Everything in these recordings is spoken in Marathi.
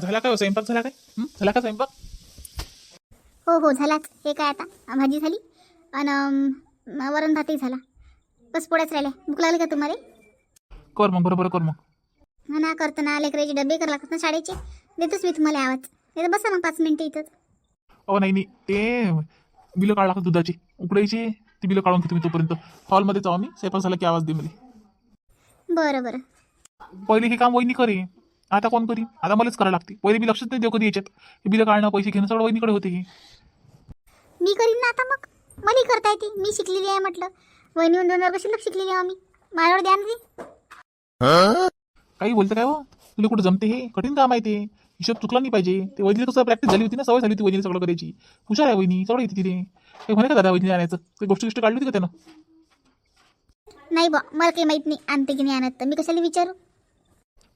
झाला काय हो, स्वयंपाक झाला काय? हं? झाला का स्वयंपाक? हो हो झालाच. हे काय आता? भाजी झाली आणि वरण भातही झाला. बस पोळ्याच राहिल्या. भूक लागली का तुम्हाला? कर मग बरोबर कर मग. हा ना करतो ना लेकराचे डबे करा लागतात ना शाळेचे. देतोच मी तुम्हाला आवाज. नाही तर बसा मग पाच मिनिटं इथंच. अहो नाही नाही. ते बिलं काढ लागतात दुधाची. उकडायची ती बिलं काढून घेतो मी तोपर्यंत. हॉलमध्ये जाऊ मी स्वयंपाक झाला की आवाज दे मला. बरं बरं. पहिले हे काम वहिनी करे. आता कोण करी आता मलाच करावं लागते. पहिले मी लक्षच नाही देऊ कधी याच्यात. हे बिलं काढणं पैसे घेणं सगळं वहिनीकडे होते हे. मी करीन ना आता मग. मला करता येते. मी शिकलेली आहे म्हटलं. वहिनी दोन वर्ष शिल्लक शिकलेली आहे मी माझ्यावर द्या ना काही बोलतं काय हो? तुला कुठं जमते हे? कठीण काम आहे ते. हिशोब चुकला नाही पाहिजे. ते वहिनीला कसं प्रॅक्टिस झाली होती ना? सवय झाली होती वहिनीला सगळं करायची. हुशार आहे वहिनी. सगळं येते तिथे. काही म्हणे का दादा वहिनी आणायचं? ते गोष्ट गोष्ट काढली होती का त्यानं? नाही बा मला काही माहीत नाही. आणते की नाही आणत तर मी कशाला विचारू?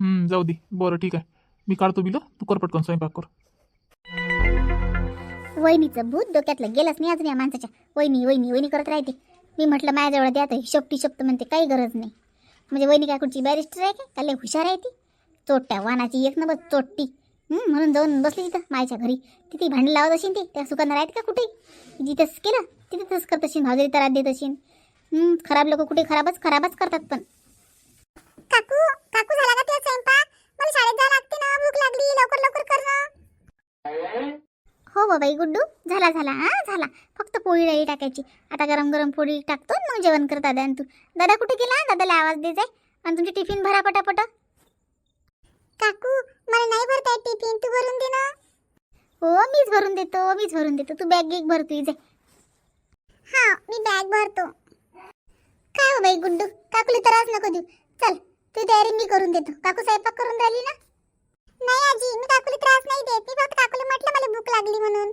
जाऊ दे. बरं ठीक आहे. मी काढतो बिलं. तू कर पटकन स्वयंपाक कर. वहिनीचं भूत डोक्यातलं गेलंच नाही अजून या माणसाच्या. वहिनी वहिनी वहिनी करत राहते. मी म्हटलं माझ्याजवळ द्या तर शोपटी शोपत म्हणते काही गरज नाही. म्हणजे वहिनी काय कुठची बॅरिस्टर आहे का? लय हुशार आहे ती? चोट्या वानाची एक नंबर बस चोट्टी. म्हणून जाऊन बसली तिथं मायच्या घरी. तिथे भांडी लावत असेल ते त्या सुकांना राहते का कुठे? जिथंच केलं तिथे तसंच करत असेल हजेरी तरात देत असेल खराब लोक कुठे? खराबच खराबच करतात पण. काकू काकू झाला का तुझा स्वयंपाक? मला शाळेत जायला लागते ना भूक लागली लवकर लवकर कर ना. हो बाबाई गुड्डू झाला झाला हा झाला. फक्त पोळी राही टाकायची. आता गरम गरम पोळी टाकतो मग जेवण कर दादा आणि तू. दादा कुठे गेला? दादाला आवाज दे जाय. आणि तुमची टिफिन भरा पटापट. काकू मला नाही भरता येत टिफिन. तू भरून दे ना. हो मीच भरून देतो मीच भरून देतो. तू बॅग गिग भर तुझी जाय. हा मी बॅग भरतो. काय हो बाई गुड्डू? काकूला त्रास नको देऊ. चल. तू तयारी मी करून देतो. काकू स्वयंपाक करून राहिली ना? नाही आजी मी काकूला त्रास नाही देत. मी फक्त काकूला म्हटलं मला भूक लागली म्हणून.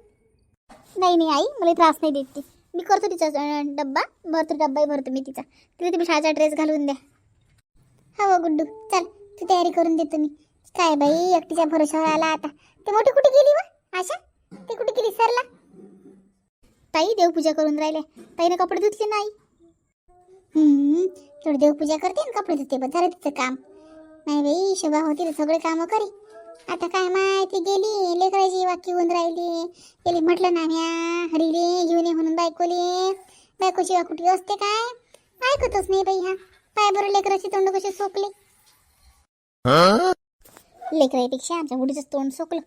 नाही नाही आई मला त्रास नाही देत ती. मी करतो तिचा अं, डब्बा. भरतो डब्बाही भरतो मी तिचा. तिला तुम्ही शाळेचा ड्रेस घालून द्या. हो गुड्डू. चल तू तयारी करून देतो मी. काय बाई एकटीच्या भरोशावर आला आता. ते मोठी कुठे गेली व? आशा? ते कुठे गेली? सरला? ताई देवपूजा करून राहिले ताईने कपडे धुतले नाही थोडी देवपूजा करते आणि कपडे धुते. बघ झालं तिचं काम. नाही बाई शोभा होती तर सगळे कामं करी. आता काय माहिती गेली लेकराची वाक्य होऊन राहिली. गेली म्हटलं ना म्या हरीले घेऊन ये म्हणून बायकोले. बायकोची वाकुटी असते काय? ऐकतच नाही बाई हा. पाय बरं लेकराची तोंड कसे सोकले. लेकरापेक्षा आमच्या बुडीचं तोंड सोकलं.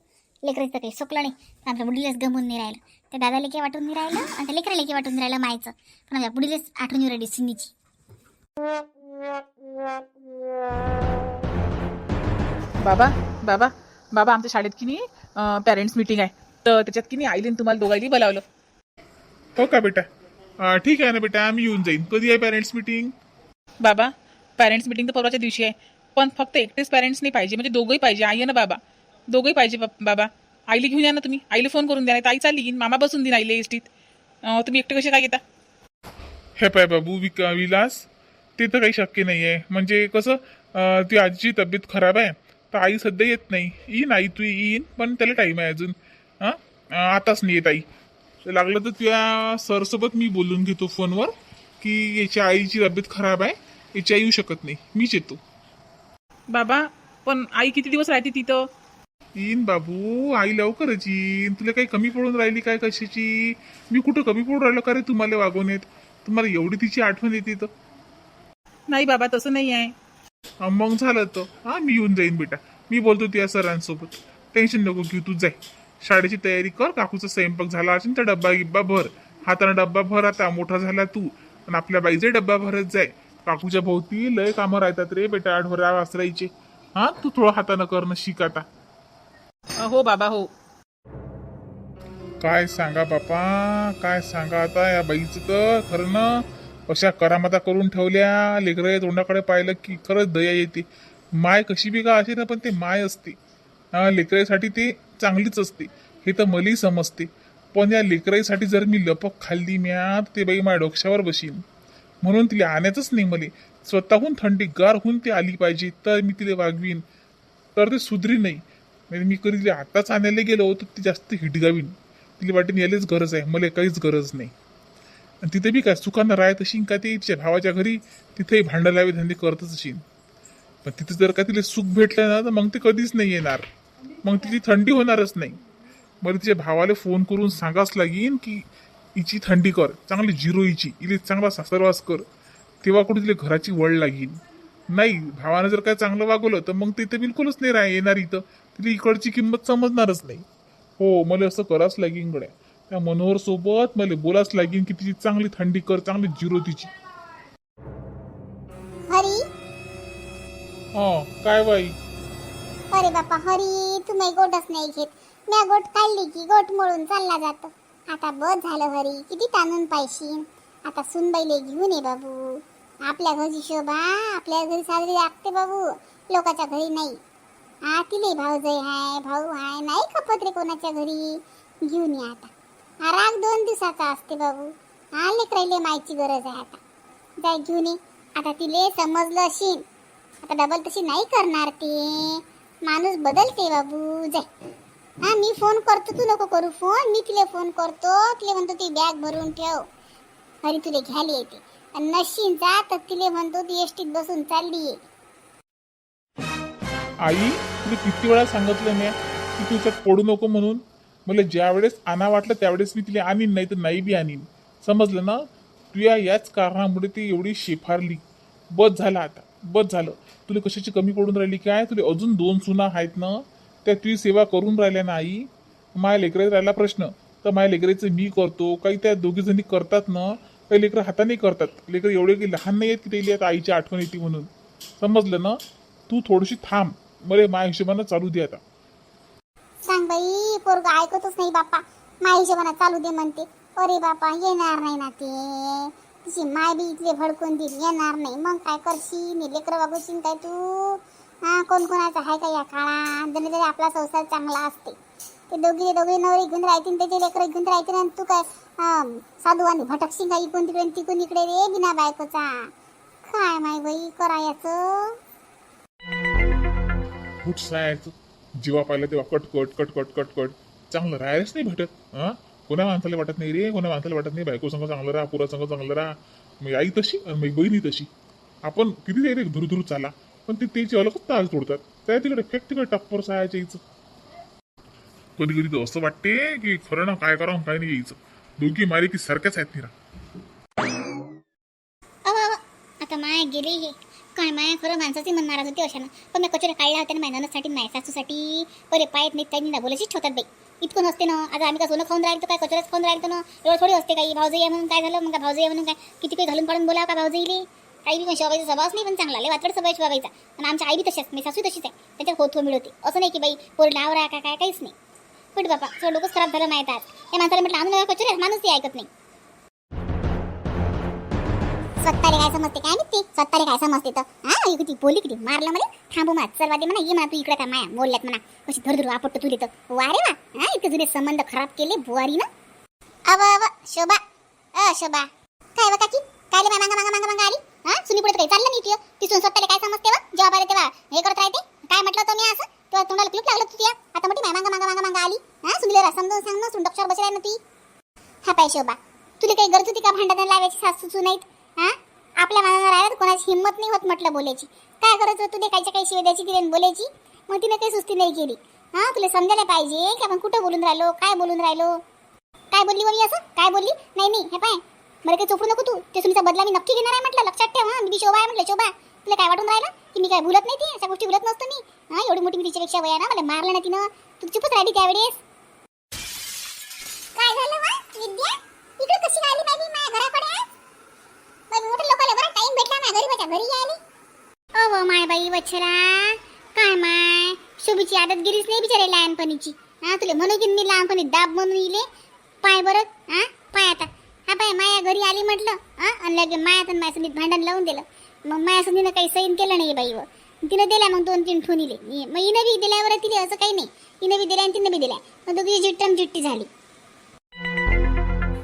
लेकराचं काही सोकलं नाही. आमच्या बुडीलाच गमून नाही राहिलं. त्या दादा लेके वाटून नाही राहिलं आणि त्या लेकरा लेके वाटून राहिलं मायचं. पण आमच्या बुडीलाच आठवण राहिली सिनीची बाबा बाबा बाबा आमच्या शाळेत की नाही पॅरेंट्स मीटिंग आहे. तर त्याच्यात की नाही आईलीन तुम्हाला दोघांनी बोलावलं. हो का बेटा? अं, ठीक आहे ना बेटा आम्ही येऊन जाईन. कधी आहे पॅरेंट्स मीटिंग बाबा पॅरेंट्स मीटिंग तर परवाच्या दिवशी आहे. पण फक्त एकटेच पॅरेंट्स नाही पाहिजे म्हणजे दोघंही पाहिजे. आई आणि बाबा. दोघंही पाहिजे बाप- बाबा. आईला घेऊन या ना तुम्ही. आईला फोन करून द्या नाही आई चालली येईन मामा बसून देईन आईला एसटीत. अं, तुम्ही एकटे कसे काय घेता हे पाय बाबू विका विलास. ते तर काही शक्य नाही आहे म्हणजे कसं अं, ती आजीची तब्येत खराब आहे तर आई सध्या येत नाही. येईन आई तू येईन पण त्याला टाईम आहे अजून. हां? आताच नाही येत आई. तर लागलं तर त्या सरसोबत मी बोलून घेतो फोनवर की याच्या आईची तब्येत खराब आहे याची आई येऊ शकत नाही. मीच येतो. बाबा पण आई किती दिवस राहते तिथं? येईन बाबू आई लवकरच येईन तुला काही कमी पडून राहिली काय कशाची? मी कुठं कमी पडून राहिलो का रे तुम्हाला वागवण्यात? तुम्हाला एवढी तिची आठवण येते तर. नाही बाबा तसं नाही आहे. हा, मग झालं तर. हा मी येऊन जाईन बेटा. मी बोलतो त्या सरांसोबत. टेन्शन नको घेऊ तू जाय. शाळेची तयारी कर काकूचा स्वयंपाक झाला असेल तर डब्बा गिब्बा भर. हाताने डब्बा भर आता मोठा झाला तू. आणि आपल्या बाईचे डब्बा भरत जाय. काकूच्या भोवती लय कामं राहतात रे बेटा आठवड्या वासरायचे हा तू थोडं हातानं करणं शिक आता. अं, हो बाबा हो. काय सांगा बापा काय सांगा आता या बाईचं तर खरं ना? अशा करामता करून ठेवल्या लेकरं तोंडाकडे पाहिलं की खरंच दया येते. माय कशी बी का असे ना पण ते माय असते. हा लेकरासाठी ते चांगलीच असते. हे तर मलाही समजते. पण या लेकराईसाठी जर मी लपक खाल्ली म्या तर ते बाई माझ्या डोक्यावर बसीन. म्हणून तिला आणायचंच नाही मला. स्वतःहून थंडी गार होऊन ती आली पाहिजे तर मी तिला वागवीन. तर ते सुधरी नाही. म्हणजे मी कधी तिला आताच आणायला गेलो तर ती जास्त हिटगावीन. तिला वाटेन यायलाच गरज आहे. मला काहीच गरज नाही. आणि तिथे बी काय सुखानं राहत अशीन का ते? तिच्या भावाच्या घरी तिथेही भांडं लावे धंदे करतच अशीन. पण तिथे जर का तिला सुख भेटलं ना तर मग ते कधीच नाही येणार. मग तिची थंडी होणारच नाही. मला तिच्या भावाला फोन करून सांगाच लागेन की हिची थंडी कर चांगली झिरो हिची इले चांगला सासरवास कर. तेव्हा कुठे तिला घराची वळ लागेल नाही भावानं जर काय चांगलं वागवलं तर मग तिथे बिलकुलच नाही राह येणार इथं. तिला इकडची किंमत समजणारच नाही. हो मला असं करावंच लागेन गड्या. त्या मनोहर सोबत मला बोलाच लागेन की तिची चांगली थंडी कर चांगली झिरो तिची. हरी? हा काय बाई? अरे बापा हरी तुम्ही गोटच नाही घेत. म्या गोट काढली की गोट मोडून चालला जातो. आता बस झालं हरी किती ताणून पाहिशीन आता सुनबाईले घेऊन ये बाबू. आपल्या घरची शोभा आपल्या घरी साजरी लागते बाबू. लोकांच्या घरी नाही. हा तिले भाऊजाई हाय भाऊ हाय नाही खपत रे कोणाच्या घरी? घेऊन ये आता. हा राग दोन दिवसाचा असते बाबू. हा लेकराईले मायची गरज आहे आता. जाय घेऊन ये. आता तिले समजलं अशी आता डबल तशी नाही करणार ते. माणूस बदलते बाबू. जाय हा मी फोन करतो तू नको करू फोन मी तिला फोन करतो. तिला म्हणतो ती बॅग भरून ठेव. हरी तुला घ्यायला येते. आणि नशीन जा तर तिले म्हणतो ती एसटीत बसून चालली आहे. आई तुला किती वेळा सांगितलं मी की तू पडू नको म्हणून? म्हणजे मला ज्या वेळेस आणा वाटलं त्यावेळेस मी तिला आणीन नाही तर नाही बी आणीन. समजलं ना? तुया याच कारणामुळे ती एवढी शेफारली. बस झालं आता. बस झालं. तुला कशाची कमी पडून राहिली काय? तुला अजून दोन सुना आहेत ना? त्या तुझी सेवा करून राहिल्या नाही माया माझ्या लेकराचा राहिला प्रश्न. तर माझ्या लेकराचं मी करतो. काही त्या दोघीजणी करतात ना? काही लेकरं हाताने करतात. लेकरं एवढे काही लहान नाही आहेत की त्याला आता आईची आठवण येते म्हणून. समजलं ना? तू थोडीशी थांब. मला माझ्या हिशोबानं चालू दे आता. पोरग ऐकतच नाही बाप्पा. माई जेवणा चालू दे म्हणते. अरे बापा येणार नाही ना ते. तिची माय बी इथले भडकून दिली येणार नाही. मग काय करशील? लेकर वागवशील काय तू? हा कोण कोणाचा आहे का या काळात जरी तरी आपला संसार चांगला असते. ते दोघी दोघे नवरी घेऊन राहतील त्याचे लेकर घेऊन राहतील आणि तू काय साधू आणि भटकशील का इकडून तिकडे तिकडून इकडे रे बिना बायकोचा? काय माय बाई करायचं जीवा पाहिला तेव्हा cut cut cut cut cut cut. चांगलं राहायलाच नाही भेटत हा? कोणा माणसाला वाटत नाही रे कोणा माणसाला वाटत नाही बायको संग चांगलं राहा पुरा संग चांगलं राहा. मी आई तशी आणि मग बहिणी तशी. आपण किती तरी धुरू चाला पण ते त्याची अलगच ताल तोडतात. त्या तिकडे फेक तिकडे टप्पर सायाच्या यायचं कधी कधी तर असं वाटते की खरं ना काय करावं काय नाही यायचं. दोघी मारे की सारख्याच आहेत निरा. आता माय गेले हे. काय माया खरं माणसाची मन नाराज होती अशानं. पण मी कचोऱ्या काढल्या होत्या ना माझ्या ननदसाठी सासूसाठी परे पायत नाही त्यांनी ना ठेवतात बाई. इतकं नसते ना. आता आम्ही का सोनं खाऊन राहिलो तर काय कचोऱ्याच खाऊन राहिलो ना? एवढं थोडी असते काही? भाऊजाई म्हणून काय झालं? मग काय भाऊजाई म्हणून काय? किती काही घालून पाडून बोला का भाऊजाईले काही बी पण शिवाबाईचा स्वभावच नाही पण चांगला. लय वातड स्वभाव शिवाबाईचा. पण आमच्या आई बी तशाच मी सासू तशीच आहे. त्याच्यात होत हो मिळवते. असं नाही की बाई पोर डाव राहा काय? काय काहीच नाही. पण बाबा थोडं डोकंच खराब झालं माहीत आज. या माणसाला म्हटलं आणून नका कचोऱ्या. माणूस ते ऐकत नाही. स्वतःला काय समजते काय माहिती? स्वतःला काय समजते तर? हा किती बोली किती? मारलं मला थांबू मा चल वादे म्हणा ये म्हणा तू इकडे काय माया बोलल्यात म्हणा. कशी धर धर आपटतो तुले तर? वारे वा हा इतके जुने संबंध खराब केले बुवारी ना? अव अव शोभा. अ शोभा. काय व काकी? काय मांगा मांगा मांगा मांगा आली? हा सुनी पुढे चाललं नाही तुझं तिथून स्वतःला काय समजते व? जेव्हा पाहिजे तेव्हा हे करत राहते. काय म्हटलं होतं मी असं? तेव्हा तोंडाला क्लिप लागलं तुझ्या. आता मोठी माय मांगा मांगा मांगा मांगा आली. हा सुनीला समजून सांग ना सुंडक्षावर बसलाय ना ती. हा पाय शोभा. तुला काही गरज होती का भांडण लावायची सासू नाहीत हा? आपल्या मनानं राहिलं तर कोणाची हिंमत नाही होत म्हटलं बोलायची. काय करायचं तू कायच्या काही शिवाय द्यायची तिने बोलायची? मग तिने काही सुस्ती नाही केली. हा तुला समजायला पाहिजे की आपण कुठं बोलून राहिलो काय बोलून राहिलो? काय बोलली मम्मी असं? काय बोलली? नाही नाही हे पाय. मला काही चोपडू नको तू. ते सुनीचा बदला मी नक्की घेणार आहे म्हटलं. लक्षात ठेव मी शोभा आहे म्हटलं शोभा. तुला काय वाटून राहिलं? की मी काय बोलत नाही ती? अशा गोष्टी बोलत नसतो मी. हा एवढी मोठी मी तिच्यापेक्षा वया ना मला मारलं ना तिनं. तू चुपच राहिली त्यावेळेस. काय झालं विद्या? इकडे कशी आली नाही माझ्या घराकडे आज? बाई लोकांना बरा टाइम भेटला माझ्या घरी घरी आली अव माय बाई वच्छला काय माय? शुभीची आदत गिरीच नाही बिचारे लहानपणीची. हा तुला म्हणू की मी लहानपणी दाब म्हणून इले. पाय बरं हा पाय आता. हा पाय माया घरी आली म्हटलं हा आणि लगे माया तर माया संगीत भांडण लावून दिलं. मग माया संगीनं काही सैन केलं नाही बाई व. तिनं दिल्या मग दोन तीन ठून इले. मग हिनं बी दिल्यावर तिले असं काही नाही. हिनं बी दिल्या आणि तिनं बी दिल्या. मग दोघी जिट्टम जिट्टी झाली.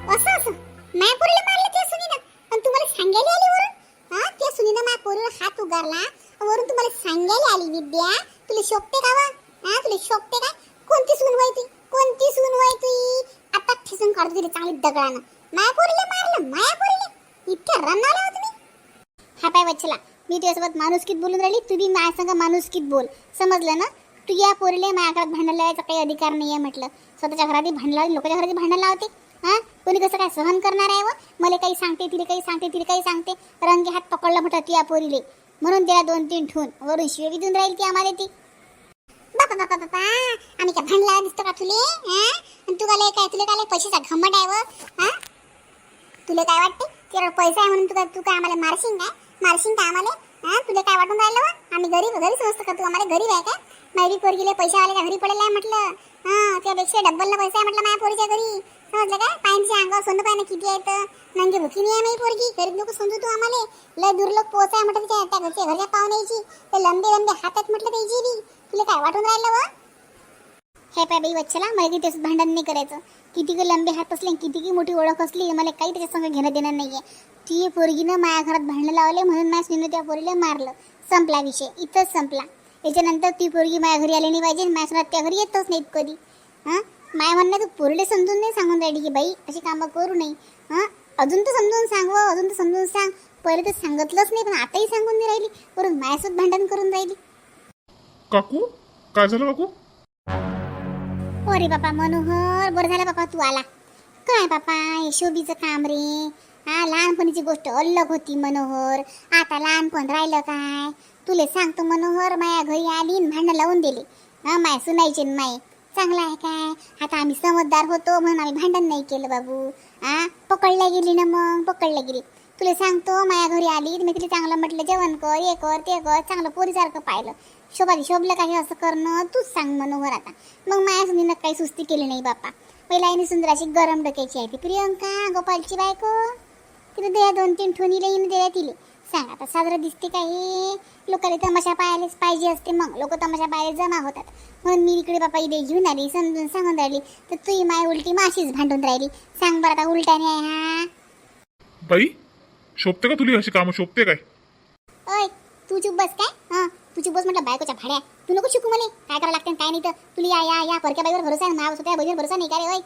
असं असं. माया पोरीला मारलं त्या सुनीनं आणि तुम्हाला सांगायला आली वरून? हा त्या सुनीनं माझ्या पोरीवर हात उगारला. वरून तुम्हाला सांगायला आली विद्या. तुला शोभते का वा? हा तुला शोभते का? कोणती सून वय ती? कोणती सून वय ती? आता ठिसून काढतो तिला चांगली दगडानं. माया पोरीला मारलं माया पोरीला. इतक्या रनाला होत मी. हा पाय वच्छला मी तुझ्यासोबत माणुसकीत बोलून राहिली तू बी माझ्या संग माणुसकीत बोल. समजलं ना? तू या पोरीले माझ्या घरात भांडायला यायचा काही अधिकार नाही आहे म्हटलं. स्वतःच्या घरातही भांडला लावली लोकांच्या घरातही भांडायला लावते. हां? कोणी कसं काय सहन करणार आहे व? मला काही सांगते तिला काही सांगते तिला काही सांगते. रंगे हात पकडला म्हटलं ती या पोरीले. म्हणून तिला दोन तीन ठून वरून शिवे बी देऊन राहील ती आम्हाला ती. बापा बापा बापा आम्ही काय भांडला दिसतो का तुले? हा? तू काय काय तुला काय पैशाचा घमट आहे व? हा? तुला काय वाटते? केवळ पैसा आहे म्हणून तुला तू काय आम्हाला मारशील काय? मारशील का आम्हाला? हा? तुला काय वाटून राहिलं व? आम्ही गरीब घरी समजतो का तू? आम्हाला गरीब आहे काय? माझी पोरगीले पैसे आले का घरी पडेल आहे म्हटलं? हा त्यापेक्षा डब्बलला पैसा आहे म्हटलं माझ्या पोरीच्या घरी. समजलं काय? पायांच्या अंगावर सोनं पाहिजे किती आहेत नंगे भुकी नाही आहे माझी पोरगी. गरीब लोक समजू तू आम्हाला. लय दुर्लभ पोच म्हटलं तिच्या त्या घरच्या घरच्या पाहुण्याची. ते लंबे लंबे हातात म्हटलं त्याची बी. तुला काय वाटून राहिलं व? हे पाय बाई वच्छला मला की त्याचं भांडण नाही करायचं. किती की लंबे हात असले किती की मोठी ओळख असली मला काही त्याच्या संग घेणं देणं नाहीये. ती पोरगीनं माझ्या घरात भांडणं लावले म्हणून माझ्या त्या पोरीला मारलं. संपला विषय. इथंच संपला. याच्यानंतर ती पोरगी माझ्या घरी आली नाही पाहिजे माझ्या त्या घरी येतच नाहीत कधी. हां? माया म्हणणं तू पोरीले समजून नाही सांगून राहिली की बाई अशी कामं करू नये. हां? अजून तर समजून सांग अजून तर समजून सांग. पहिले तर सांगितलंच नाही पण आताही सांगून नाही राहिली. वरून माझ्यासोबत भांडण करून राहिली. काकू काय झालं काकू? अरे बापा मनोहर बरं झालं बापा तू आला. काय बापा हे शोभीचं काम रे. हा लहानपणीची गोष्ट अलग होती मनोहर. आता लहानपण राहिलं काय? तुले सांगतो मनोहर माया घरी आली न लावून दिली. हा माय सुनायचे न माय चांगलं आहे काय? आता आम्ही समजदार होतो म्हणून आम्ही भांडण नाही केलं बाबू. आ पकडल्या गेली ना मग? पकडल्या गेली. तुला सांगतो माया घरी आली मी तिला चांगलं म्हटलं जेवण कर हे कर ते कर चांगलं पोरीसारखं पाहिलं. शोभाली शोभलं काही असं करणं? तूच सांग मनोहर आता. मग माया सुनीनं काही सुस्ती केली नाही बापा पहिला आईने सुंदर अशी गरम डोक्याची आहे ती. प्रियंका गोपालची बायको. तिने द्या दोन तीन ठोनीला येईन द्या तिले सांग आता साजरं दिसते का हे? लोकांना तमाशा पाहायलाच पाहिजे असते मग. लोक तमाशा पाहायला जमा होतात. म्हणून मी इकडे बापा इथे घेऊन आली समजून सांगून राहिली. तर तुही माय उलटी माशीच भांडून राहिली. सांग बरं आता उलटाने आहे हा? बाई शोभते का तुला अशी कामं? शोभते काय? ओय तू चुप बस काय? हां तू चुप बस म्हटलं बायकोच्या भाड्या. तू नको शिकू मला. काय करावं लागतं काय नाही तर. तुला या या या परक्या बाईवर भरोसा आहे? माझ्या स्वतः बहिणीवर भरोसा नाही का रे? ओय.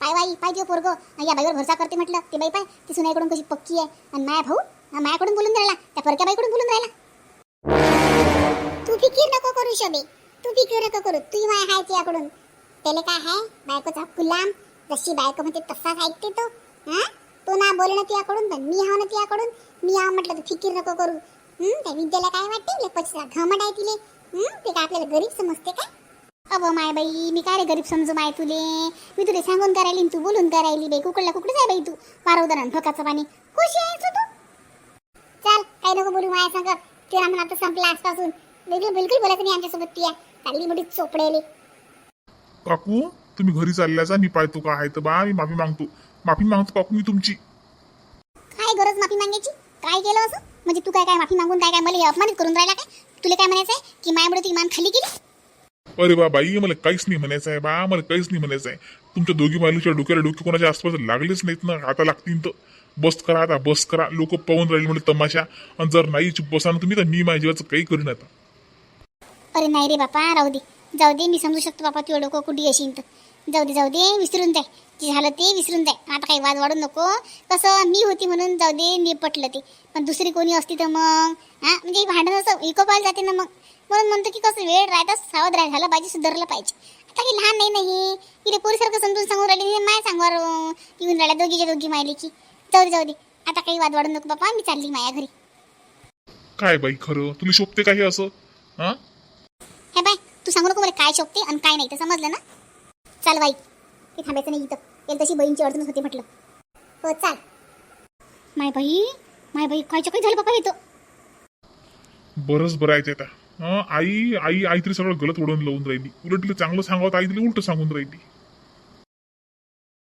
पाय बाई पाय देऊ पोरगो. या बाईवर भरोसा करते म्हटलं. ते बाई पाय ती सुनाईकडून कशी पक्की आहे? आणि माया भाऊ? हा मायाकडून बोलून राहिला. त्या परक्या बाईकडून बोलून राहिला. तू फिकीर नको करू शोभे. तू फिकीर नको करू. तू माय हाय तियाकडून त्याला काय हाय बायकोचा गुलाम जशी बायको म्हणते तसाच ऐकते तो हा? तो ना बोलणं तियाकडून पण मी हाव ना तियाकडून मी हा म्हटलं तू फिकीर नको करू. त्या विद्याला काय वाटते? लेपचीला घमट आहे तिले. हम्म ते काय आपल्याला गरीब समजते काय? अब माय बाई मी काय रे गरीब समजू माय तुले? मी तुले सांगून करायली तू बोलून करायली बाई. कुकडला कुकडच आहे बाई तू? वारवदार ठोकाचं पाणी. खुशी आहे तू? चल काही नको बोलू माया सांग. ते म्हणून आता संपला आजपासून. बिलकुल बिलकुल बोलायचं नाही आमच्यासोबत ती चालली मोठी चोपडेली. काकू तुम्ही घरी चालल्याचा मी पाहतो का? आहे तर बा मी माफी मागतो. माफी मागतो काकू मी तुमची. काय गरज माफी मागायची? काय केलं असं? म्हणजे तू काय काय माफी मागून काय काय मला अपमानित करून राहिला काय? तुला काय म्हणायचं आहे की मायामुळे ती मान खाली गेली? अरे बा बाई मला काहीच नाही म्हणायचं आहे बा मला काहीच नाही म्हणायचं आहे तुमच्या दोघी मालूच्या डोक्याला डोके कोणाच्या आसपास लागलेच नाहीत ना आता लागतील तर. बस करा आता बस करा. लोक पाहून राहील म्हणजे तमाशा. आणि जर नाही चुप बसा ना तुम्ही तर मी माझ्या जीवाचं काही करीन आता. अरे नाही रे बापा राहू दे. जाऊ दे मी समजू शकतो बापा तुझ्या डोकं कुठे येशील तर. जाऊ दे जाऊ दे विसरून जाय. जे झालं ते विसरून जाय. आता काही वाद वाढू नको. कसं मी होती म्हणून जाऊ दे निपटलं ते. पण दुसरी कोणी असती तर मग हां? म्हणजे भांडण असं इकोपाल जाते ना मग. म्हणून म्हणतो की कसं वेळ राहता सावध राहायला झालं पाहिजे सुधारलं पाहिजे. आता काही लहान नाही नाही तिला पोरीसारखं समजून सांगून राहिली माय सांगवर येऊन राहिल्या दोघीच्या दोघी मायली की जाऊ दे जाऊ दे. आता काही वाद वाढू नको बापा मी चालली माया घरी. काय बाई खरं? तुला शोभते काही असं? हा? हे बाय तू सांगू नको मला काय शोभते आणि काय नाही तर समजलं ना? चाल बाई ते थांबायचं नाही इथं. एक तशी बहीणची अडचणच होती म्हटलं. हो चाल. माय बाई माय बाई कायच्या काही झालं बाबा इथं? बरंच बरं आहे ते आता. हं, आई आई आई तरी सगळं गलत ओढून लावून राहिली. उलट तिला चांगलं सांगावं तर आई तिला उलट सांगून राहिली.